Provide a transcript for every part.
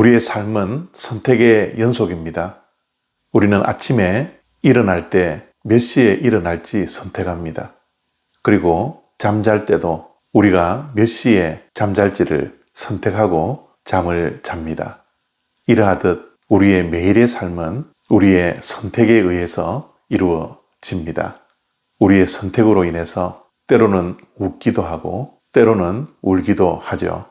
우리의 삶은 선택의 연속입니다. 우리는 아침에 일어날 때 몇 시에 일어날지 선택합니다. 그리고 잠잘 때도 우리가 몇 시에 잠잘지를 선택하고 잠을 잡니다. 이러하듯 우리의 매일의 삶은 우리의 선택에 의해서 이루어집니다. 우리의 선택으로 인해서 때로는 웃기도 하고 때로는 울기도 하죠.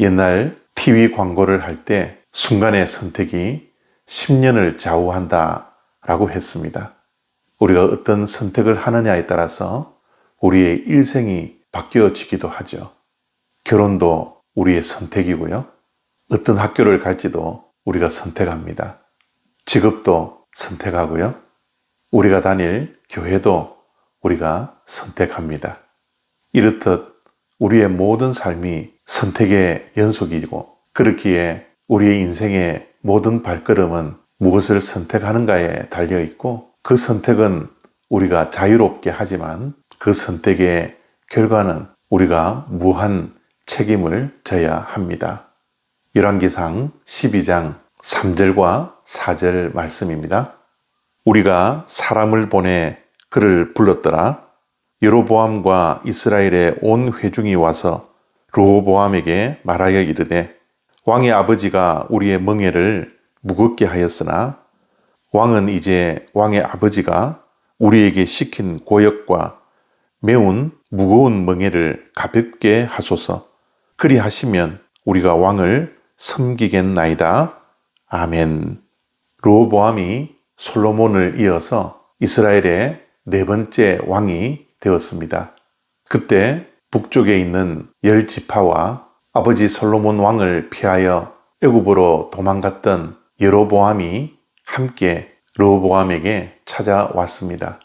옛날 TV 광고를 할 때 순간의 선택이 10년을 좌우한다 라고 했습니다. 우리가 어떤 선택을 하느냐에 따라서 우리의 일생이 바뀌어지기도 하죠. 결혼도 우리의 선택이고요. 어떤 학교를 갈지도 우리가 선택합니다. 직업도 선택하고요. 우리가 다닐 교회도 우리가 선택합니다. 이렇듯 우리의 모든 삶이 선택의 연속이고 그렇기에 우리의 인생의 모든 발걸음은 무엇을 선택하는가에 달려 있고 그 선택은 우리가 자유롭게 하지만 그 선택의 결과는 우리가 무한 책임을 져야 합니다. 열왕기상 12장 3절과 4절 말씀입니다. 우리가 사람을 보내 그를 불렀더라. 여로보암과 이스라엘의 온 회중이 와서 로보암에게 말하여 이르되 왕의 아버지가 우리의 멍에를 무겁게 하였으나 왕은 이제 왕의 아버지가 우리에게 시킨 고역과 매운 무거운 멍에를 가볍게 하소서. 그리하시면 우리가 왕을 섬기겠나이다. 아멘. 로보암이 솔로몬을 이어서 이스라엘의 네 번째 왕이 되었습니다. 그때 북쪽에 있는 열 지파와 아버지 솔로몬 왕을 피하여 애굽으로 도망갔던 여로보암이 함께 로보암에게 찾아왔습니다.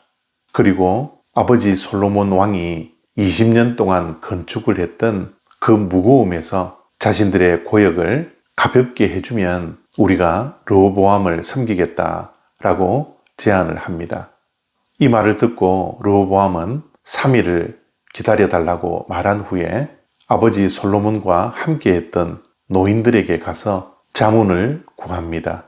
그리고 아버지 솔로몬 왕이 20년 동안 건축을 했던 그 무거움에서 자신들의 고역을 가볍게 해주면 우리가 로보암을 섬기겠다라고 제안을 합니다. 이 말을 듣고 로보암은 3일을 기다려달라고 말한 후에 아버지 솔로몬과 함께 했던 노인들에게 가서 자문을 구합니다.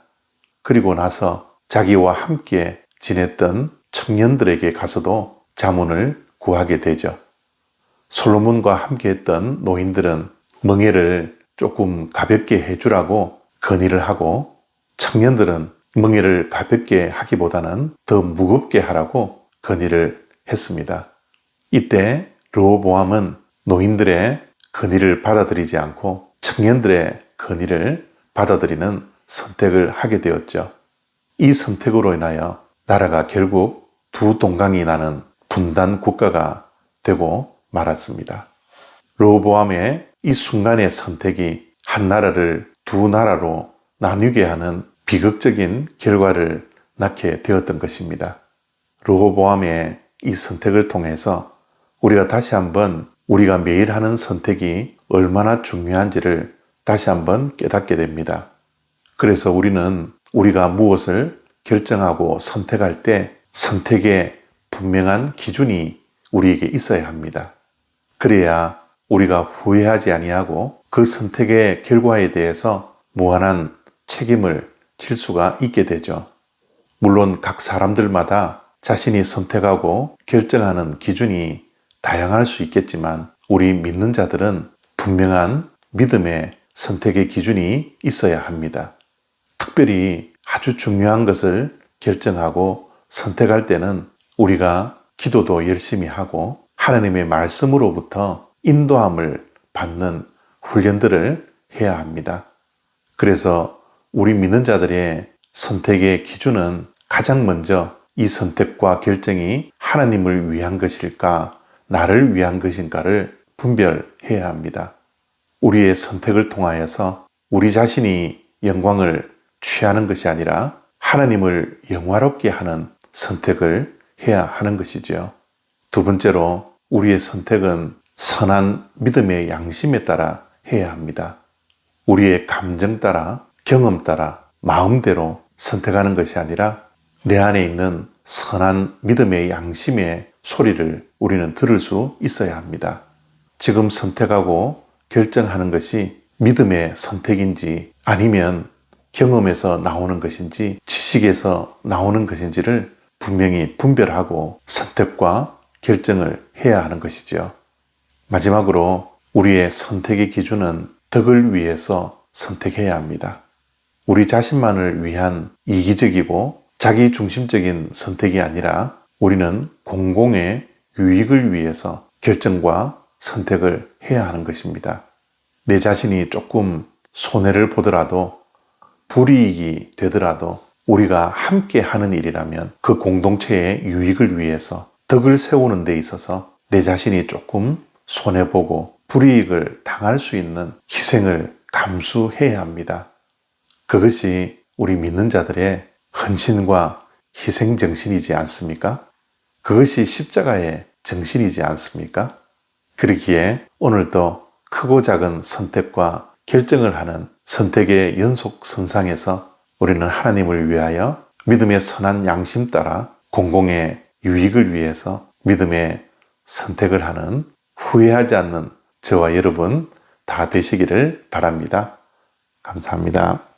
그리고 나서 자기와 함께 지냈던 청년들에게 가서도 자문을 구하게 되죠. 솔로몬과 함께 했던 노인들은 멍에를 조금 가볍게 해주라고 건의를 하고 청년들은 멍에를 가볍게 하기보다는 더 무겁게 하라고 건의를 했습니다. 이때 로보암은 노인들의 건의를 받아들이지 않고 청년들의 건의를 받아들이는 선택을 하게 되었죠. 이 선택으로 인하여 나라가 결국 두 동강이 나는 분단 국가가 되고 말았습니다. 로보암의 이 순간의 선택이 한 나라를 두 나라로 나뉘게 하는 비극적인 결과를 낳게 되었던 것입니다. 로보암의 이 선택을 통해서 우리가 다시 한번 우리가 매일 하는 선택이 얼마나 중요한지를 다시 한번 깨닫게 됩니다. 그래서 우리는 우리가 무엇을 결정하고 선택할 때 선택의 분명한 기준이 우리에게 있어야 합니다. 그래야 우리가 후회하지 아니하고 그 선택의 결과에 대해서 무한한 책임을 질 수가 있게 되죠. 물론 각 사람들마다 자신이 선택하고 결정하는 기준이 다양할 수 있겠지만 우리 믿는 자들은 분명한 믿음의 선택의 기준이 있어야 합니다. 특별히 아주 중요한 것을 결정하고 선택할 때는 우리가 기도도 열심히 하고 하나님의 말씀으로부터 인도함을 받는 훈련들을 해야 합니다. 그래서 우리 믿는 자들의 선택의 기준은 가장 먼저 이 선택과 결정이 하나님을 위한 것일까, 나를 위한 것인가를 분별해야 합니다. 우리의 선택을 통하여서 우리 자신이 영광을 취하는 것이 아니라 하나님을 영화롭게 하는 선택을 해야 하는 것이지요. 두 번째로 우리의 선택은 선한 믿음의 양심에 따라 해야 합니다. 우리의 감정 따라, 경험 따라, 마음대로 선택하는 것이 아니라 내 안에 있는 선한 믿음의 양심의 소리를 우리는 들을 수 있어야 합니다. 지금 선택하고 결정하는 것이 믿음의 선택인지 아니면 경험에서 나오는 것인지 지식에서 나오는 것인지를 분명히 분별하고 선택과 결정을 해야 하는 것이죠. 마지막으로 우리의 선택의 기준은 덕을 위해서 선택해야 합니다. 우리 자신만을 위한 이기적이고 자기 중심적인 선택이 아니라 우리는 공공의 유익을 위해서 결정과 선택을 해야 하는 것입니다. 내 자신이 조금 손해를 보더라도 불이익이 되더라도 우리가 함께 하는 일이라면 그 공동체의 유익을 위해서 덕을 세우는 데 있어서 내 자신이 조금 손해보고 불이익을 당할 수 있는 희생을 감수해야 합니다. 그것이 우리 믿는 자들의 헌신과 희생 정신이지 않습니까? 그것이 십자가의 정신이지 않습니까? 그러기에 오늘도 크고 작은 선택과 결정을 하는 선택의 연속 선상에서 우리는 하나님을 위하여 믿음의 선한 양심 따라 공공의 유익을 위해서 믿음의 선택을 하는 후회하지 않는 저와 여러분 다 되시기를 바랍니다. 감사합니다.